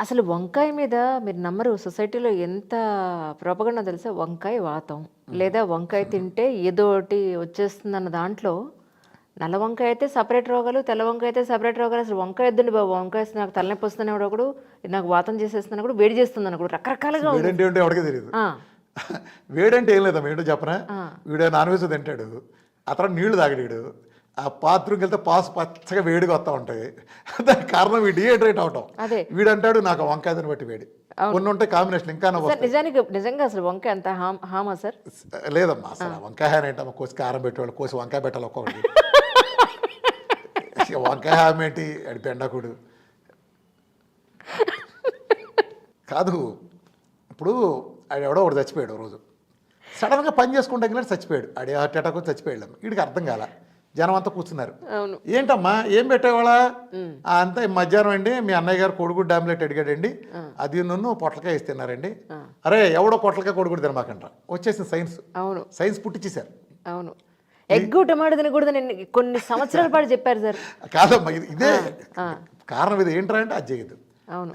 అసలు వంకాయ మీద మీరు నమ్మరు సొసైటీలో ఎంత ప్రోపగండ తెలుసా? వంకాయ వాతం. లేదా వంకాయ తింటే ఏదో ఒకటి వచ్చేస్తుందన్న దాంట్లో నల్ల వంకాయ అయితే సపరేట్ రోగాలు తెల్ల వంకాయ అయితే సపరేట్ రోగాలు. అసలు వంకాయ వద్దండి బాబు వంకాయ నాకు తలనొప్పి వస్తుంది ఒకడు నాకు వాతం చేసేస్తుంది కూడా వేడి చేస్తుంది అనకూడదు రకరకాలుగా తెలియదు వేడంటే ఏం లేదమ్మా ఏంటో చెప్పనా? వీడు నాన్ వెజ్ తింటాడు. అతను నీళ్ళు తాగడీడు ఆ బాత్రూమ్కి వెళ్తే పాస్ పచ్చగా వేడిగా వస్తూ ఉంటాయి దానికి కారణం వీడు డిహైడ్రేట్ అవటం. అదే. వీడు అంటాడు నాకు వంకాయ తిని బట్టి వేడి. కొన్ని ఉంటాయి కాంబినేషన్ ఇంకా నిజానికి నిజంగా అసలు వంకాయ అంత హామ్ హామా సార్. లేదమ్మా అసలు వంకాయ హాన్ ఏంటమ్మా కోసి కారం పెట్టేవాళ్ళు కోసి వంకాయ పెట్టాలి ఒక్కొక్కటి. వంకాయ హామ్ ఏంటి? అడి పెండకుడు కాదు ఇప్పుడు ఆడు ఎవడో ఒకటి చచ్చిపోయాడు రోజు. సడన్గా పని చేసుకుంటే చచ్చిపోయాడు. ఆడి హార్ట్ అటాక్ చచ్చిపోయాడు. వీడికి అర్థం కాల. జనం అంతా కూర్చున్నారు ఏంటమ్మా? ఏం పెట్టేవాళ్ళ? అంతా మధ్యాహ్నం అండి మీ అన్నయ్య గారు కొడుగుడ్డు ఆమ్లెట్ అడిగాడండి. అది నన్ను పొట్లకాయ ఇస్తున్నారండి అరే ఎవడో పొట్లకాయ కొడుగుడు తినమాకంట. వచ్చేసింది సైన్స్. అవును. సైన్స్ పుట్టించేశారు అవును. ఎగ్ టమాటో తినకూడదని కొన్ని సంవత్సరాల పాటు చెప్పారు సార్. కాదమ్మా ఇది ఇదే. కారణం ఇది ఏంట్రా అంటే అది చేయదు.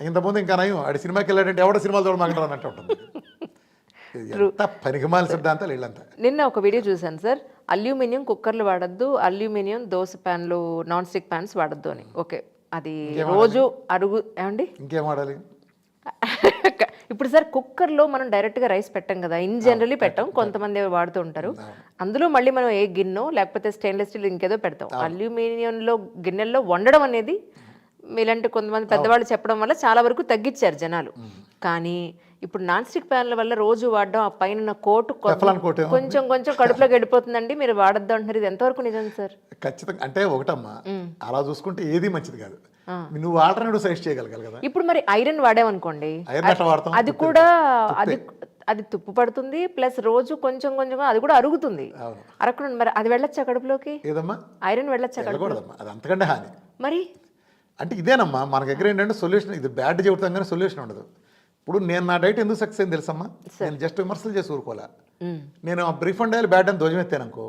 ఇంతకుముందు ఇంకా నయం ఆడి సినిమాకి వెళ్ళాడంటే ఎవడో సినిమాలు చూడమాకంటారు అన్నట్టు ఉంటుంది. పనికిమాల సిద్ధాంతాలు వీళ్ళంతా. నిన్న ఒక వీడియో చూశాను సార్. అల్యూమినియం కుక్కర్లు వాడద్దు అల్యూమినియం దోశ ప్యాన్లు నాన్ స్టిక్ ప్యాన్స్ వాడద్దు అని. ఓకే. అది రోజు అరుగు ఏమండి? ఇంకేం వాడాలి? ఇప్పుడు సార్ కుక్కర్లో మనం డైరెక్ట్గా రైస్ పెట్టాం కదా ఇన్ జనరలీ పెట్టాం కొంతమంది వాడుతూ ఉంటారు. అందులో మళ్ళీ మనం ఏ గిన్నె లేకపోతే స్టెయిన్లెస్ స్టీల్ ఇంకేదో పెడతాం. అల్యూమినియంలో గిన్నెల్లో వండడం అనేది మీలాంటి కొంతమంది పెద్దవాళ్ళు చెప్పడం వల్ల చాలా వరకు తగ్గించారు జనాలు. కానీ ఇప్పుడు నాన్ స్టిక్ ప్యాన్ల వల్ల రోజు వాడడం ఆ పైన కోటు. కొంచెం కొంచెం కడుపులోకి వెళ్ళిపోతుందండి మీరు వాడద్దు అంటున్నారు. ఇది ఎంతవరకు నిజం సార్? ఖచ్చితంగా అంటే ఒకటమ్మా అలా చూసుకుంటే ఏది మంచిది కాదు. నువ్వు ఆల్టర్నేటివ్ సజెస్ట్ చేయగలగాలి కదా. ఇప్పుడు మరి ఐరన్ వాడామనుకోండి ఐరన్ అది కూడా అది అది తుప్పు పడుతుంది ప్లస్ రోజు కొంచెం కొంచెం అది కూడా అరుగుతుంది. అరగకుండా మరి అది వెళ్ళొచ్చా కడుపులోకి? ఏదమ్మా? ఐరన్ వెళ్ళొచ్చా వెళ్ళకూడదమ్మా అది అంతకంటే హాని. మరి? అంటే ఇదేనమ్మా మన దగ్గర ఏంటంటే సొల్యూషన్ ఇది బ్యాడ్ చెబుతాం కానీ సొల్యూషన్ ఉండదు. ఇప్పుడు నేను నా డైట్ ఎందుకు సక్సెస్ అయింది తెలుసమ్మా? నేను జస్ట్ విమర్శలు చేసి ఊరుకోలే నేను బ్రీఫ్ అండ్ బ్యాడ్ అని ధ్వజం ఎత్తాను అనుకో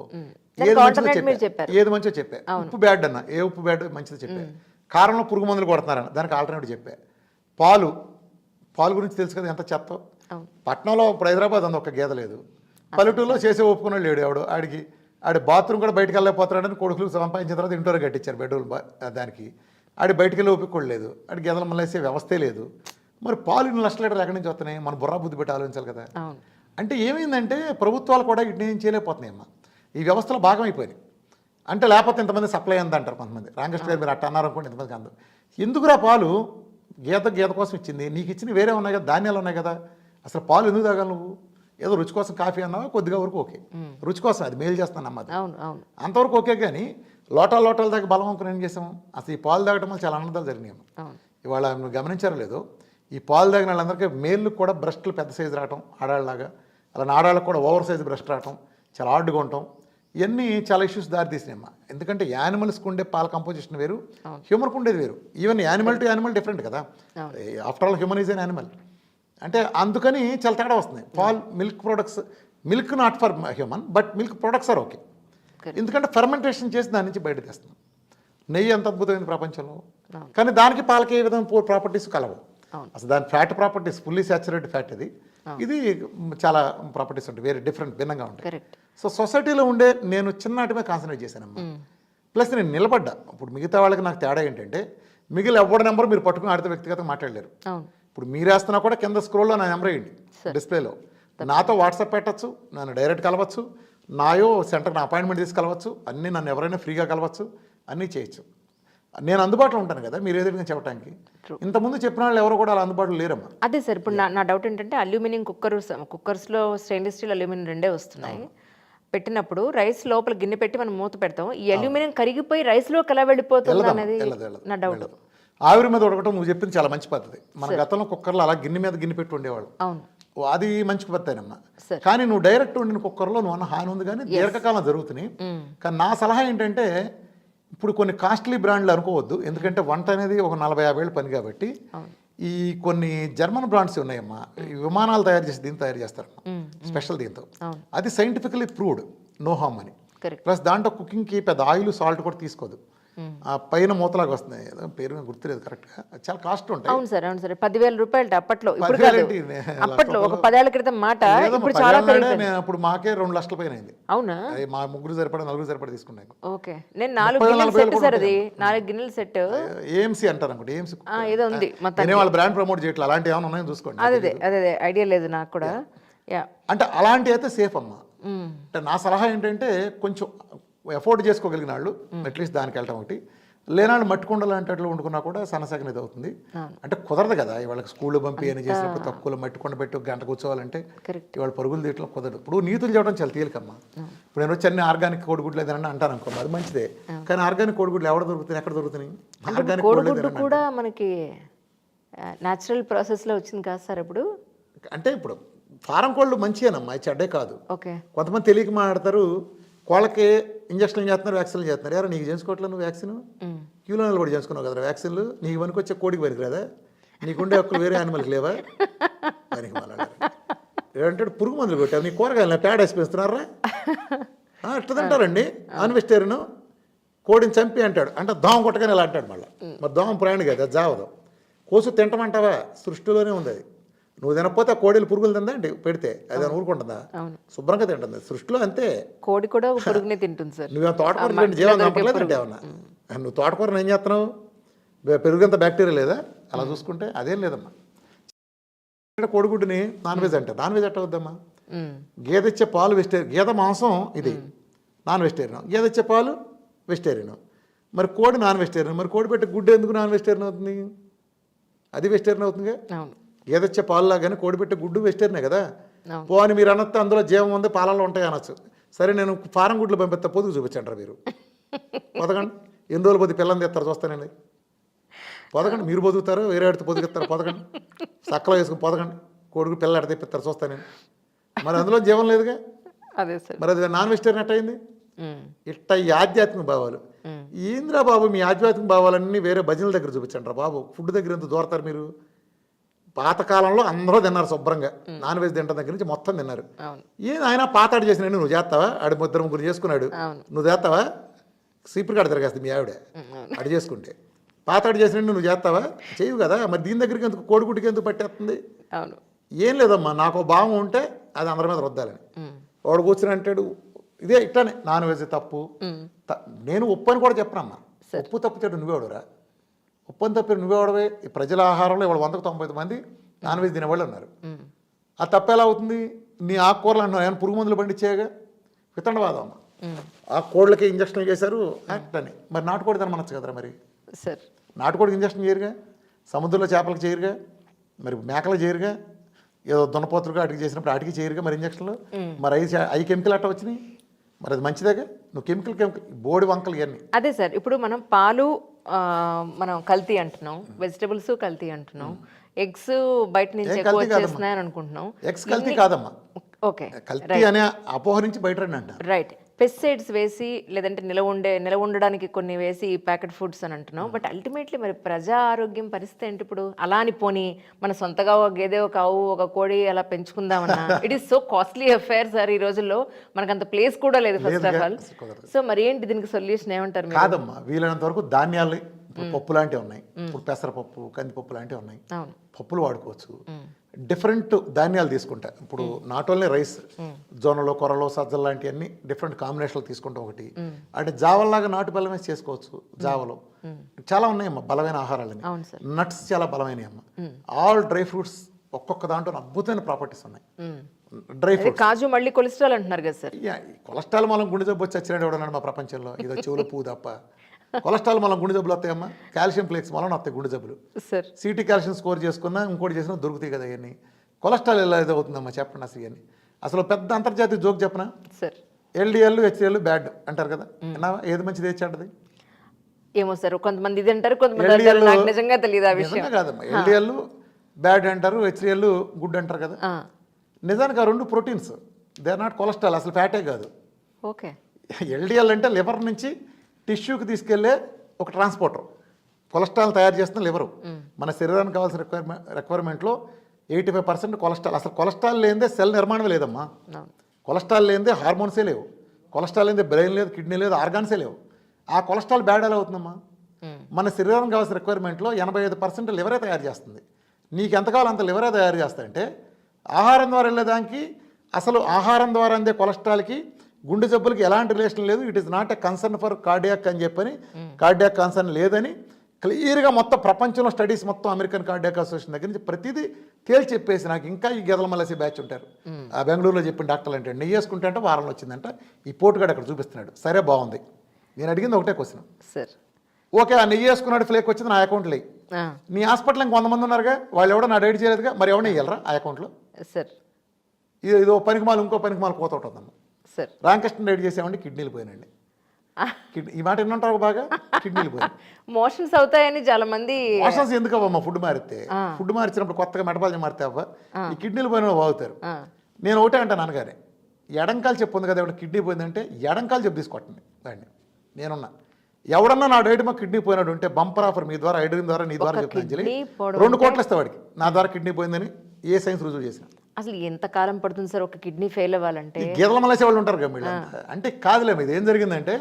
ఏది మంచిదో చెప్పా. ఏది మంచిదో చెప్పా. ఉప్పు బ్యాడ్ అన్న ఏ ఉప్పు బ్యాడ్ మంచిదో చెప్పా. కారంలో పురుగు మందులు కొడుతున్నారన్న దానికి ఆల్టర్నేటివ్ చెప్పా. పాలు పాలు గురించి తెలుసు కదా ఎంత చెత్తో. పట్నంలో ఇప్పుడు హైదరాబాద్ అంత ఒక గేద లేదు. పల్లెటూరులో చేసే ఒప్పుకున్నాడు లేడు ఎవడు. ఆడికి ఆడి బాత్రూమ్ కూడా బయటకు వెళ్ళలేకపోతున్నాడని కొడుకులు సంపాదించిన తర్వాత ఇంటోర్ కట్టించారు బెడ్రూమ్ దానికి. ఆడి బయటికి వెళ్ళి ఒప్పుకోలేదు ఆడి గేదెలు మళ్ళీ వేసే వ్యవస్థే లేదు. మరి పాలు ఇన్ని లక్షల లీటర్లు ఎక్కడి నుంచి వస్తున్నాయి? మన బుర్రా బుద్ధి పెట్టి ఆలోచించాలి కదా. అంటే ఏమైందంటే ప్రభుత్వాలు కూడా ఇటు నుంచి చేయలేకపోతున్నాయి అమ్మా ఈ వ్యవస్థలో భాగం అయిపోయినాయి. అంటే లేకపోతే ఇంతమంది సప్లై అంది అంటారు కొంతమంది. రామకృష్ణ గారు మీరు అట్ట అన్నారు అనుకోండి ఇంతమంది అందు ఎందుకురా పాలు? గీత గీత కోసం ఇచ్చింది. నీకు ఇచ్చిన వేరే ఉన్నాయి కదా ధాన్యాలు ఉన్నాయి కదా. అసలు పాలు ఎందుకు తాగాలి నువ్వు? ఏదో రుచి కోసం కాఫీ అన్నావా? కొద్దిగా వరకు ఓకే. రుచి కోసం అది మేలు చేస్తాను అమ్మది అవును అంతవరకు ఓకే కానీ లోటాలు లోటాల దాకా బలం అనుకుని ఏం చేసాం? అసలు ఈ పాలు తాగడం వల్ల చాలా ఆనందాలు జరిగినాయి అమ్మ. ఇవాళ నువ్వు గమనించారో లేదో. ఈ పాలు తాగిన వాళ్ళందరికీ మేళ్ళు కూడా బ్రష్లు పెద్ద సైజు రావటం ఆడాళ్ళలాగా. అలా ఆడాళ్ళకు కూడా ఓవర్ సైజు బ్రష్ రావటం చాలా హార్డ్గా ఉండటం. ఇవన్నీ చాలా ఇష్యూస్ దారితీసినాయమ్మా ఎందుకంటే యానిమల్స్కి ఉండే పాల కంపోజిషన్ వేరు హ్యూమన్కి ఉండేది వేరు. Even animal to animal different కదా. After all human is an animal. అంటే అందుకని చాలా తేడా వస్తుంది. Paul milk products milk not for human but milk products are okay. ఎందుకంటే ఫెర్మెంటేషన్ చేసి దాని నుంచి బయట తెస్తున్నాం. నెయ్యి ఎంత అద్భుతమైంది ప్రపంచంలో. కానీ దానికి పాలకి ఏ విధంగా ప్రాపర్టీస్ కలవు అసలు దాని fat properties fully saturated fat ఇది. ఇది చాలా ప్రాపర్టీస్ ఉంటాయి వేరే డిఫరెంట్ భిన్నంగా ఉంటాయి. సో సొసైటీలో ఉండే నేను చిన్నటి మీద కాన్సన్ట్రేట్ చేశానమ్మా. ప్లస్ నేను నిలబడ్డా. ఇప్పుడు మిగతా వాళ్ళకి నాకు తేడా ఏంటంటే మిగిలిన ఎవరి నెంబర్ మీరు పట్టుకుని ఆడితే వ్యక్తిగతంగా మాట్లాడలేరు. ఇప్పుడు మీరు వేస్తున్నా కూడా కింద స్క్రోల్లో నా నెంబర్ వేయండి డిస్ప్లేలో. నాతో వాట్సాప్ పెట్టచ్చు నన్ను డైరెక్ట్ కలవచ్చు నాయో సెంటర్ నా అపాయింట్మెంట్ తీసి కలవచ్చు అన్నీ నన్ను ఎవరైనా ఫ్రీగా కలవచ్చు అన్నీ చేయొచ్చు. నేను అందుబాటులో ఉంటాను కదా మీరు ఏదైనా చెప్పడానికి ఇంతకుముందు చెప్పిన వాళ్ళు ఎవరు కూడా అలా అందుబాటులో లేరమ్మా. అదే సార్ ఇప్పుడు నా నా డౌట్ ఏంటంటే అల్యూమినియం కుక్కర్ కుక్కర్స్లో స్టెయిన్లెస్ స్టీల్ అల్యూమినియం రెండే వస్తున్నాయి. పెట్టినప్పుడు రైస్ లోపల గిన్నె పెట్టి మనం మూత పెడతాం ఈ అల్యూమినియం కరిగిపోయి రైస్లోకి ఎలా వెళ్ళిపోతుంది అనేది నా డౌట్. ఆవిరి మీద ఉడకటం నువ్వు చెప్పింది చాలా మంచి పద్ధతి. మన గతంలో కుక్కర్లో అలా గిన్నె మీద గిన్నె పెట్టి ఉండేవాళ్ళు. అవును. అది మంచి పద్ధతేనమ్మా. సరే. కానీ నువ్వు డైరెక్ట్ వండిన కుక్కర్లో నువ్వు అన్న హాని ఉంది కానీ దీర్ఘకాలం జరుగుతున్నాయి. కానీ నా సలహా ఏంటంటే ఇప్పుడు కొన్ని కాస్ట్లీ బ్రాండ్లు అనుకోవద్దు. ఎందుకంటే వంట అనేది ఒక నలభై యాభై ఏళ్ళు పని కాబట్టి ఈ కొన్ని జర్మన్ బ్రాండ్స్ ఉన్నాయమ్మా. విమానాలు తయారు చేసి దీన్ని తయారు చేస్తారు స్పెషల్ దీంతో. అది సైంటిఫికలీ ప్రూవ్డ్ నో హామ్ అని. ప్లస్ దాంట్లో కుకింగ్కి పెద్ద ఆయిల్ సాల్ట్ కూడా తీసుకోదు. ఆ పైన మూతలాగా వస్తున్నాయి. పేరు నాకు గుర్తులేదు కరెక్ట్గా చాలా కాస్ట్ ఉంటాయి. అవును సార్ అవును సార్. పదివేల రూపాయలు అప్పట్లో. ఇప్పుడు అప్పట్లో ఒక పదేళ్ళ క్రితం మాట ఇప్పుడు చాలా నేను అప్పుడు మాకే రెండు లక్షల పైన అయింది. అవునా? అది మా ముగ్గురు సరిపడా నలుగురు సరిపడా తీసుకున్నాను ఓకే. నేను నాలుగు గిన్నెల సెట్ సార్ అది. నాలుగు గిన్నెల సెట్. ఏఎంసీ అంటారు అనుకోండి ఏఎంసీ ఏదో ఉంది నేనే వాళ్ళ బ్రాండ్ ప్రమోట్ చేయట్లేదు అలాంటి ఏమైనా ఉన్నాయో చూసుకోండి. అదే అదే ఐడియా లేదు నాకు కూడా. అంటే అలాంటి అయితే సేఫ్ అమ్మా. అంటే నా సలహా ఏంటంటే కొంచెం ఎఫోర్డ్ చేసుకోగలిగిన వాళ్ళు అట్లీస్ట్ దానికి వెళ్ళటం ఒకటి. లేనాళ్ళు మట్టి లాంటి అట్లా వండుకున్నా కూడా సన్నసగన ఇది అవుతుంది. అంటే కుదరదు కదా వాళ్ళకి స్కూల్లో పంపి అని చేసినప్పుడు తక్కువలో మట్టి కొండ పెట్టి ఒక గంట కూర్చోవాలంటే. ఇవాళ పరుగులు తీయటం కుదరదు. ఇప్పుడు నీతులు చేయడం చాలా తేలికమ్మా. ఇప్పుడు నేను వచ్చి అన్ని ఆర్గానిక్ కోడిగుడ్లు ఏదైనా అంటాను అనుకో అది మంచిదే. కానీ ఆర్గానిక్ కోడిగుడ్లు ఎవడ దొరుకుతున్నాయి ఎక్కడ దొరుకుతున్నాయి? ఆర్గానిక్ కోడిగుడ్డు కూడా మనకి న్యాచురల్ ప్రాసెస్లో వచ్చింది కాదు సార్ ఇప్పుడు? అంటే ఇప్పుడు ఫారం కోళ్ళు మంచిగానమ్మా ఇది చెడ్డే కాదు. ఓకే. కొంతమంది తెలియక మాట్లాడతారు కోళ్ళకి ఇంజక్షన్లు చేస్తున్నారు? వ్యాక్సిన్లు చేస్తున్నారు. ఎవరు నీకు చేసుకోవట్లేదు నువ్వు వ్యాక్సిన్? క్యూలో నిలబడి చేసుకున్నావు కదా వ్యాక్సిన్లు. నీకు పనికి వచ్చే కోడికి పనికి కదా నీకుండే హక్కులు వేరే యానిమల్కి లేవా? పనికి మాట్లాడారు ఏంటంటే పురుగు మందులు కొట్టావు. నీ కూరగాయలు పేడ వేసి పెంచుతున్నారా? ఆ, ఎట్లా తింటారండి. నాన్ వెజిటేరియన్ కోడిని చంపి అంటాడు. అంటే దోమ కొట్టగానే ఇలా అంటాడు మళ్ళీ. మరి దోమ ప్రాణి కదా జావదు. కోసు తింటమంటావా? సృష్టిలోనే ఉంది అది. నువ్వు తినకపోతే ఆ కోడీలు పురుగులు తిందా పెడితే. అది అని ఊరుకుంటుందా. శుభ్రంగా తింటుంది. సృష్టిలో అంతే. కోడి కూడా పురుగునే తింటుంది సార్. నువ్వు తోటకూర తింటే జీవం అంటే ఏమన్నా? నువ్వు తోటకూరను ఏం చేస్తున్నావు? పెరుగంత బ్యాక్టీరియా లేదా? అలా చూసుకుంటే అదేం లేదమ్మా. కోడిగుడ్డుని నాన్ వెజ్ అంటే నాన్ వెజ్ ఎట్ట వద్దమ్మా మ్మ్. గేదె ఇచ్చే పాలు వెజిటేరియన్ గేదె మాంసం ఇది. నాన్ వెజిటేరియన్ గేదె ఇచ్చే పాలు వెజిటేరియన్ మరి కోడి నాన్ వెజిటేరియన్ మరి కోడి పెట్టే గుడ్డు ఎందుకు నాన్ వెజిటేరియన్ అవుతుంది? అది వెజిటేరియన్ అవుతుందిగా? అవును గేదె ఇచ్చే పాలు లాగానే కోడి పెట్టే గుడ్డు వెజిటేరియనే కదా. పోని మీరు అన్నట్టు అందులో జీవం ఉంది పాలలో ఉంటాయి అనొచ్చు. సరే నేను ఫారం గుడ్లు పంపిస్తా పొదుగు చూపించండి మీరు. పొదగండి. ఎన్ని రోజులు పొద్దు పిల్లని తెస్తారు చూస్తానండి. పొదగండి. మీరు పొదుగుతారు వేరే ఆడితే పొదుగుతారు పొదగండి. సక్కలో వేసుకుని పొదగండి. కొడుకు పిల్లడి తెప్పిస్తారు చూస్తాను నేను మరి అందులో జీవం లేదుగా? అదే సార్. మరి అది నాన్ వెజిటేరియన్ మ్మ్. ఇట్ట ఈ ఆధ్యాత్మిక భావాలు. ఏంద్రా బాబు మీ ఆధ్యాత్మిక భావాలన్నీ వేరే భజనల దగ్గర చూపించండి రా బాబు. ఫుడ్ దగ్గర ఎంత దూరతారు మీరు? పాతకాలంలో అందరూ తిన్నారు శుభ్రంగా. నాన్ వెజ్ తింటాం దగ్గర నుంచి మొత్తం తిన్నారు. ఏ ఆయన పాతాడు చేసిన నువ్వు చేస్తావా? ఆడి ముద్దరు ముగ్గురు చేసుకున్నాడు. నువ్వు చేస్తావా? సీపురు కాడ తిరగేస్తుంది మీ ఆవిడ. అడి చేసుకుంటే. పాతాడు చేసిన నువ్వు చేస్తావా? చేయవు కదా. మరి దీని దగ్గరికి ఎందుకు కోడిగుడ్డికి ఎందుకు పట్టేస్తుంది? ఏం లేదమ్మా నాకు భావం ఉంటే అది అందరి మీద రుద్దాలని. వాడు కూర్చుని అంటాడు ఇదే ఇట్లానే నాన్ వెజ్ తప్పు. నేను ఉప్పు అని కూడా చెప్పనమ్మా. ఉప్పు తప్పితే నువ్వేవాడురా? ఉప్పు తప్పి నువ్వేవాడవే ఈ ప్రజల ఆహారంలో ఇవాళ వందకు తొంభై ఐదు మంది నాన్ వెజ్ తినేవాళ్ళు ఉన్నారు. ఆ తప్పు ఎలా అవుతుంది? నీ ఆకుకూరలు అన్నా ఏమైనా పురుగు మందులు పండించేయగా? వితండవాదం. ఆ కోళ్ళకి ఇంజక్షన్లు చేశారు యాక్ట్ అని. మరి నాటుకోడి తినమనొచ్చు కదరా మరి? సార్. నాటుకోడికి ఇంజక్షన్ చేయరుగా? సముద్రంలో చేపలకు చేయరుగా? మరి మేకలు చేయరుగా? ఏదో దున్నపోతులుగా అటుకి చేసినప్పుడు అటుకి చేయరుగా మరి ఇంజక్షన్లు? మరి అవి చే- అవి కెమికల్ అట్ట వచ్చినాయి? మరి అది మంచిదేగా? నువ్వు కెమికల్ కెమికల్ బోడి వంకలు ఇవన్నీ. అదే సార్ ఇప్పుడు మనం పాలు మనం కల్తీ అంటున్నాం. వెజిటబుల్స్ కల్తీ అంటున్నాం. ఎగ్స్ బయట నుంచి ఎక్కువ. వచ్చేస్తున్నాయని అనుకుంటున్నాం. ఎక్స్ కల్తీ కాదమ్మా. ఓకే కల్తీ అనే అపోహ నుంచి బయట రైట్. పెస్టిసైడ్స్ వేసి లేదంటే నిలవ ఉండే నిలవ ఉండడానికి కొన్ని వేసి ప్యాకెట్ ఫుడ్స్ అని అంటున్నాం బట్ అల్టిమేట్లీ మరి ప్రజా ఆరోగ్యం పరిస్థితి ఏంటి ఇప్పుడు? అలా అని పోని మన సొంతగా ఒక గేదె ఒక ఆవు ఒక కోడి అలా పెంచుకుందామన్నా. It is so costly affair sir ఈ రోజుల్లో. మనకు అంత ప్లేస్ కూడా లేదు ఫస్ట్ ఆఫ్ ఆల్. సో మరి ఏంటి దీనికి సొల్యూషన్ ఏమంటారు కాదమ్మా వీలైనంత వరకు ధాన్యాలు ఇప్పుడు పప్పు లాంటివి ఉన్నాయి ఇప్పుడు పెసరపప్పు కందిపప్పు లాంటివి ఉన్నాయి. పప్పులు వాడుకోవచ్చు. డిఫరెంట్ ధాన్యాలు తీసుకుంటా ఇప్పుడు నాట్ ఓన్లీ రైస్ జొన్నలు కొరలు సజ్జలు లాంటివన్నీ డిఫరెంట్ కాంబినేషన్లు తీసుకుంటా ఒకటి. అంటే జావల్లాగా నాటు వేసి చేసుకోవచ్చు జావలో. చాలా ఉన్నాయమ్మా బలమైన ఆహారాలని. నట్స్ చాలా బలమైనవి అమ్మ ఆల్ డ్రై ఫ్రూట్స్ ఒక్కొక్క దాంట్లో అద్భుతమైన ప్రాపర్టీస్ ఉన్నాయి. డ్రై అదే కాజు మళ్ళీ కొలెస్ట్రాల్ అంటున్నారు కదా సార్. కొలెస్ట్రాల్ మనం గుండె జబ్బు వచ్చి ఎవడన్నాడు మా ప్రపంచంలో? ఇదో చెవులో పువ్వు తప్ప. కొలెస్ట్రాల్ మనం గుండె జబ్బులు వస్తాయమ్మా. కాల్షియం ఫ్లేక్స్ మనం వస్తాయి గుండె జబ్బులు. సార్. సిటీ కాల్షియం స్కోర్ చేసుకున్నా ఇంకోటి చేసినా దొరుకుతాయి కదా ఇవన్నీ. కొలెస్ట్రాల్ ఎలా ఇది అవుతుందమ్మా చెప్పండి అసలు ఇవన్నీ. అసలు పెద్ద అంతర్జాతీయ జోక్ చెప్పనా? సార్. ఎల్డిఎల్ హెచ్డిఎల్ బ్యాడ్ అంటారు కదా? ఏది మంచిది ఏది చెడ్డది? ఏమో సార్ కొంతమంది ఇది అంటారు కొంతమంది నిజంగా తెలియదు ఆ విషయం. కాదమ్మా. ఎల్డిఎల్ బ్యాడ్ అంటారు హెచ్డిఎల్ గుడ్ అంటారు కదా. నిజానికి ఆ రెండు proteins. They are not cholesterol అసలు ఫ్యాటే కాదు. ఓకే. ఎల్డిఎల్ అంటే లివర్ నుంచి టిష్యూకి తీసుకెళ్ళే ఒక ట్రాన్స్పోర్టర్. కొలెస్ట్రాల్ తయారు చేస్తున్న లివరు. మన శరీరానికి కావాల్సిన రిక్వైర్మెంట్ రిక్వైర్మెంట్లో ఎయిటీ ఫైవ్ పర్సెంట్ కొలెస్ట్రాల్. అసలు కొలెస్ట్రాల్ లేనిదే సెల్ నిర్మాణమే లేదమ్మా. కొలెస్ట్రాల్ లేనిదే హార్మోన్సే లేవు. కొలెస్ట్రాల్ లేనిదే బ్రెయిన్ లేదు కిడ్నీ లేదు ఆర్గాన్సే లేవు. ఆ కొలెస్ట్రాల్ బ్యాడ్ ఎలా అవుతుందమ్మా? మ్మ్. మన శరీరానికి కావాల్సిన రిక్వైర్మెంట్లో ఎనభై ఐదు పర్సెంట్ లివరే తయారు చేస్తుంది. నీకు ఎంత కావాలో అంత లివరే తయారు చేస్తాయంటే ఆహారం ద్వారా వెళ్ళేదానికి అసలు ఆహారం ద్వారా అందే కొలెస్ట్రాల్కి గుండె జబ్బులకి ఎలాంటి రిలేషన్ లేదు. It is not a concern for cardiac అని చెప్పని కార్డియాక్ కన్సర్న్ లేదని క్లియర్గా మొత్తం ప్రపంచంలో స్టడీస్ మొత్తం అమెరికన్ కార్డియాక్ అసోసియేషన్ దగ్గర నుంచి ప్రతిదీ తేల్చి చెప్పేసి నాకు ఇంకా ఈ గెదల మలసి బ్యాచ్ ఉంటారు. ఆ బెంగళూరులో చెప్పిన డాక్టర్లు అంటే నెయ్యి వేసుకుంటే అంటే వారంలో వచ్చిందంట. ఈ పోటుగాడు అక్కడ చూపిస్తున్నాడు. సరే బాగుంది. నేను అడిగింది ఒకటే క్వశ్చన్ సార్ ఓకే ఆ నెయ్యి వేసుకున్నాడు ఫ్లేక్ వచ్చింది నా అకౌంట్లో నీ హాస్పిటల్ ఇంక వంద మంది ఉన్నారుగా. వాళ్ళు ఎవడో నా డైట్ చేయలేదుగా. మరి ఎవరిని వేయాలరా ఆ అకౌంట్లో సార్ ఇది ఇదో పనికి మాలు ఇంకో పనికి మాలు కోత ఉంటుందమ్మ రామకృష్ణ డైట్ చేసామండి కిడ్నీలు పోయినండి కిడ్నీ ఈ మాట ఎన్నుంటారు బాగా? కిడ్నీలు పోయినాయి. మోషన్స్ అవుతాయని చాలా మంది మోషన్స్ ఎందుకు అవ్వమ్మా ఫుడ్ మారితే? ఫుడ్ మార్చినప్పుడు కొత్తగా మెటబాలజీ మారితే అవ్వ? ఈ కిడ్నీలు పోయిన బాగుతారు. నేను ఒకటే అంటాను నాన్నగారే ఎడంకాలు చెప్పు ఉంది కదా ఎవడ కిడ్నీ పోయిందంటే ఎడంకాలు చెప్పు తీసుకొట్టండి దాన్ని నేనున్నా. ఎవడన్నా నా డైట్ మా కిడ్నీ పోయినాడు ఉంటే బంపర్ ఆఫర్ మీ ద్వారా ఐడిన్ ద్వారా నీ ద్వారా అంజలి. పోవడం రెండు కోట్లు ఇస్తా వాడికి. నా ద్వారా కిడ్నీ పోయిందని ఏ సైన్స్ రుజువు చేసిన. అసలు ఎంత కాలం పడుతుంది సార్ ఒక కిడ్నీ ఫెయిల్ అవ్వాలంటే? ఈ గీదల మలేసే వాళ్ళు ఉంటారు కదా వీళ్ళంతా. అంటే కాదులే ఇది ఏం జరిగిందంటే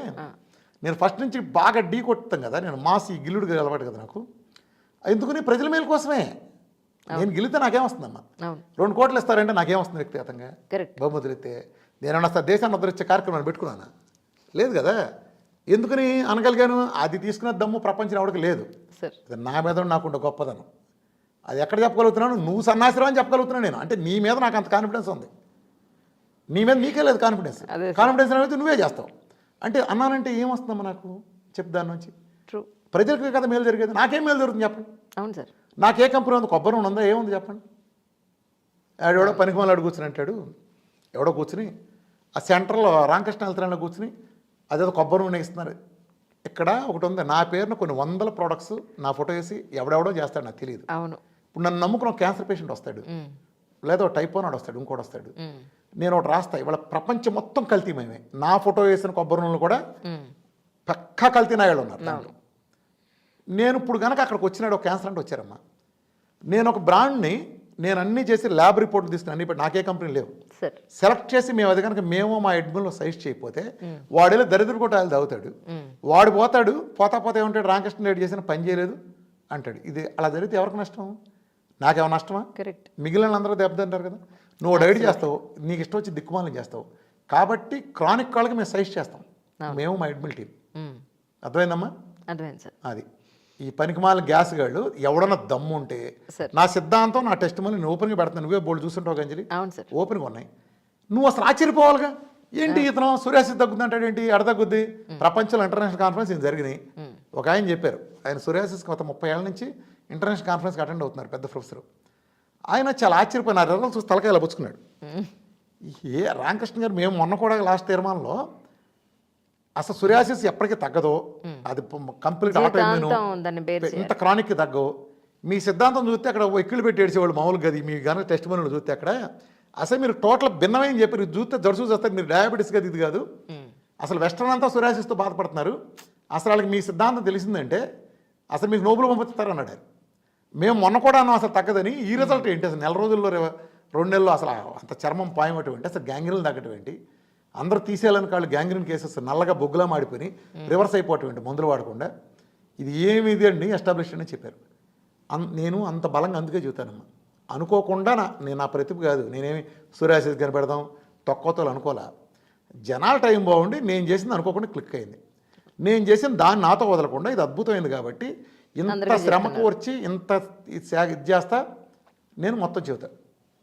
నేను ఫస్ట్ నుంచి బాగా ఢీ కొట్టుతాం కదా నేను మాస్ ఈ గిల్లుడు అలవాటు కదా నాకు. ఎందుకని ప్రజల మేలు కోసమే. నేను గిల్లితే నాకేం వస్తుందమ్మా? అవును. రెండు కోట్లు ఇస్తారంటే నాకేం వస్తుంది వ్యక్తిగతంగా? కరెక్ట్ బహుమతులు ఇస్తే నేను అసలు దేశాన్ని ఉద్ధరించే కార్యక్రమాన్ని పెట్టుకున్నాను? లేదు కదా. ఎందుకని అనగలిగాను? అది తీసుకున్న దమ్ము ప్రపంచం ఎవరికి లేదు. సార్. నా మీద నాకుండే గొప్పదనం. అది ఎక్కడ చెప్పగలుగుతున్నాను? నువ్వు సన్నాసిరా అని చెప్పగలుగుతున్నాను నేను. అంటే నీ మీద నాకు అంత కాన్ఫిడెన్స్ ఉంది. నీ మీద నీకే లేదు కాన్ఫిడెన్స్ కాన్ఫిడెన్స్ అనేది నువ్వే చేస్తావు. అంటే అన్నానంటే ఏం వస్తుందమ్మా నాకు? చెప్పు దాని నుంచి. ట్రూ ప్రజలకి కదా మేలు జరిగేది. నాకేం మేలు జరుగుతుంది చెప్పండి. అవును సార్. నాకే కంపెనీ ఉంది? కొబ్బరి ఉందా? ఏముంది చెప్పండి. ఆడెవడో పనికి మళ్ళీ కూర్చుని అంటాడు. ఎవడో కూర్చుని ఆ సెంటర్లో రామకృష్ణ వెళ్తారని కూర్చుని. అదేదో కొబ్బరి నూనె ఇస్తున్నారు ఇక్కడ ఒకటి ఉంది నా పేరున కొన్ని వందల ప్రోడక్ట్స్ నా ఫోటో వేసి ఎవడెవడో చేస్తాడు నాకు తెలియదు అవును. ఇప్పుడు నన్ను నమ్ముకున్న క్యాన్సర్ పేషెంట్ వస్తాడు. లేదా టైప్ నాడు వస్తాడు ఇంకోటి వస్తాడు. నేను ఒకటి రాస్తా ఇవాళ ప్రపంచం మొత్తం కల్తీమయమే నా ఫోటో వేసిన కొబ్బరి కూడా. పక్కా కల్తీ నాయాళ్ళు ఉన్నారు దాంట్లో. నేను ఇప్పుడు కనుక అక్కడికి వచ్చినాడు ఒక క్యాన్సర్ అంటే వచ్చారమ్మా. నేను ఒక బ్రాండ్ని నేను అన్నీ చేసి ల్యాబ్ రిపోర్ట్లు తీసుకుని అన్ని నాకే కంపెనీ లేవు. సెలెక్ట్ చేసి మేము అది కనుక మేము మా అడ్మిన్లో సజెస్ట్ చేయకపోతే వాడేలో దరిద్ర కొట్టాలు తాగుతాడు. వాడు పోతాడు పోతా పోతా ఏమంటాడు రామకృష్ణ రెడ్డి చేసిన పని చేయలేదు అంటాడు. ఇది అలా జరిగితే ఎవరికి నష్టం? నాకేమైనా నష్టమా? కరెక్ట్ మిగిలిన అందరూ దెబ్బతింటారు కదా. నువ్వు డైట్ చేస్తావు నీకు ఇష్టం వచ్చి దిక్కుమాలని చేస్తావు. కాబట్టి క్రానిక్ వాళ్ళకి మేము సజెస్ట్ చేస్తాం. మేము మా అడ్మిల్ టీం అర్థమైందమ్మా? అర్థమైంది సార్. అది. ఈ పనికిమాల గ్యాస్ గాళ్ళు ఎవడన్నా దమ్ము ఉంటే నా సిద్ధాంతం నా టెస్ట్ మళ్ళీ నేను ఓపెన్గా పెడతాను. నువ్వే బోల్డ్ చూస్తుంటావు సార్. ఓపెన్గా ఉన్నాయి. నువ్వు అసలు ఆశ్చర్యపోవాలిగా? ఏంటి ఇతను సూర్యాసి తగ్గుద్ది అంటాడు ఏంటి? ఎడ తగ్గుద్ది? ప్రపంచంలో ఇంటర్నేషనల్ కాన్ఫరెన్స్ ఇది జరిగినాయి. ఒక ఆయన చెప్పారు. ఆయన సూర్యాసిస్ గత ముప్పై ఏళ్ళ నుంచి ఇంటర్నేషనల్ కాన్ఫరెన్స్కి అటెండ్ అవుతున్నారు పెద్ద ప్రొఫెసర్. ఆయన చాలా ఆశ్చర్యపోయినారు చూసి తలకాయలు పుచ్చుకున్నాడు. ఏ రామకృష్ణ గారు మేము మొన్న కూడా లాస్ట్ తీర్మానంలో అసలు సూర్యాసిస్ ఎప్పటికీ తగ్గదో అది కంప్లీట్ ఆటో జీవితాంతం దాన్ని బేర్ చేయాలి ఇంత క్రానిక్ తగ్గవు మీ సిద్ధాంతం చూస్తే అక్కడ ఎక్కిళ్ళు పెట్టి ఏడ్చేవాళ్ళు మామూలుగా అది మీ కనుక టెస్ట్ మనీలు చూస్తే అక్కడ. అసలు మీరు టోటల్ భిన్నమైన చెప్పారు ఇది చూస్తే జడుసు చేస్తారు మీరు డయాబెటీస్ కదా ఇది కాదు. అసలు వెస్ట్రన్ అంతా సురాసిస్తో బాధపడుతున్నారు. అసలు వాళ్ళకి మీ సిద్ధాంతం తెలిసిందంటే అసలు మీకు నోబుల్ పంపిస్తారు అన్నాడు. మేము మొన్న కూడా అన్నాం అసలు తగ్గదని ఈ రిజల్ట్ ఏంటి? అసలు నెల రోజుల్లో రెండు నెలల్లో అసలు అంత చర్మం పాయమటం ఏంటి అసలు గ్యాంగ్రీన్ తగ్గటం ఏంటి? అందరూ తీసేయాలని కాళ్ళు గ్యాంగ్రీన్ కేసెస్ నల్లగా బొగ్గులా మాడిపోయి రివర్స్ అయిపోవటం మందులు వాడకుండా. ఇది ఏమి ఇది అండి? ఎస్టాబ్లిష్ అని చెప్పారు. అన్ నేను అంత బలంగా అందుకే చెబుతానమ్మా. అనుకోకుండా నా నేను నా ప్రతిభ కాదు. నేనేమి సూర్యాసిస్ కనిపెడదాం? తొక్కతోలు అనుకోలే జనాల టైం బాగుండి నేను చేసింది అనుకోకుండా క్లిక్ అయింది. నేను చేసిన దాన్ని నాతో వదలకుండా ఇది అద్భుతమైంది కాబట్టి ఇంత శ్రమకు వచ్చి ఇంత ఇది చేస్తా నేను మొత్తం చెబుతా.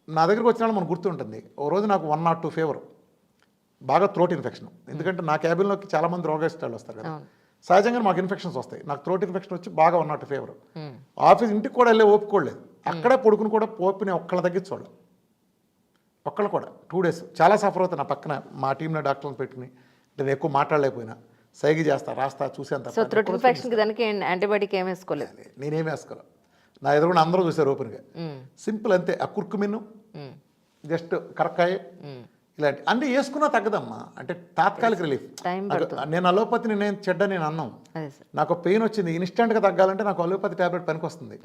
నా దగ్గరికి వచ్చిన వాళ్ళు మనకు గుర్తుంటుంది. ఓ రోజు నాకు వన్ నాట్ టూ ఫీవర్ బాగా థ్రోట్ ఇన్ఫెక్షన్ ఎందుకంటే నా క్యాబిన్లోకి చాలామంది రోగస్థాలు వస్తారు కదా. సహజంగా మాకు ఇన్ఫెక్షన్స్ వస్తాయి. నాకు థ్రోట్ ఇన్ఫెక్షన్ వచ్చి బాగా వన్ నాట్ ఫీవర్. ఆఫీస్ ఇంటికి కూడా వెళ్ళే ఓపుకోలేదు అక్కడే పడుకుని కూడా ఓపిని ఒక్కళ్ళ తగ్గించోళ్ళు ఒక్కళ్ళు కూడా. టూ డేస్ చాలా సఫర్ అవుతాయి నా పక్కన మా టీంలో డాక్టర్ని పెట్టుకుని. నేను ఎక్కువ మాట్లాడలేకపోయినా. సైగి చేస్తా రాస్తా చూసేంత యాంటీబయాటిక్ ఏం వేసుకోలేదు? నేనేం వేసుకోవాలి నా ఎదురుకుండా అందరూ చూసారు ఓపెన్గా. సింపుల్ అంతే. ఆ కుర్కుమిన్ను. జస్ట్ కరక్కాయ. ఇలాంటి అంటే వేసుకున్నా తగ్గదమ్మా. అంటే తాత్కాలిక రిలీఫ్ నేను అలోపతిని నేను చెడ్డ నేను అన్నాం. నాకు పెయిన్ వచ్చింది ఇన్స్టెంట్గా తగ్గాలంటే నాకు అలోపతి టాబ్లెట్ పనికి వస్తుంది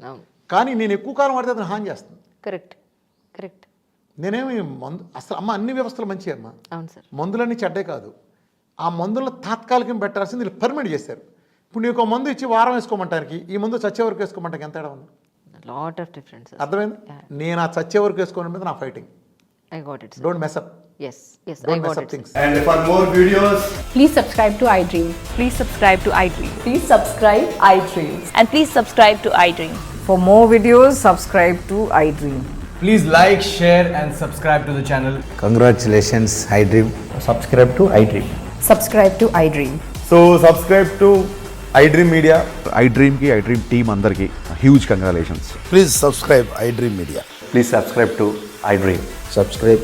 కానీ నేను ఎక్కువ కాలం వాడితే అది హాని చేస్తుంది. కరెక్ట్ కరెక్ట్ నేనేమి మందు అసలు అమ్మ అన్ని వ్యవస్థలు మంచి అమ్మ. మందులన్నీ చెడ్డే కాదు. ఆ మందులను తాత్కాలికం పెట్టాల్సింది వీళ్ళు పర్మిట్ చేశారు. ఇప్పుడు నీకు ఒక మందు ఇచ్చి వారం వేసుకోమంటానికి ఈ మందు చచ్చే వరకు వేసుకోమంటానికి ఎంత తేడా ఉంది? లాట్ ఆఫ్ డిఫరెన్స్ అర్థమైంది? నేను ఆ చచ్చే వరకు వేసుకోవడం మీద నా fighting I got it don't mess up Yes yes I don't got mess up it things And for more videos, Please subscribe to iDream. Please subscribe to iDream. Please subscribe iDream. And please subscribe to iDream. For more videos, subscribe to iDream. please like, share, and subscribe to the channel. Congratulations, iDream. Subscribe to iDream. Subscribe to iDream. So, subscribe to iDream Media. I డ్రీమ్కి I dream team అందరికీ huge congratulations Please subscribe iDream Media. Please subscribe to iDream. Subscribe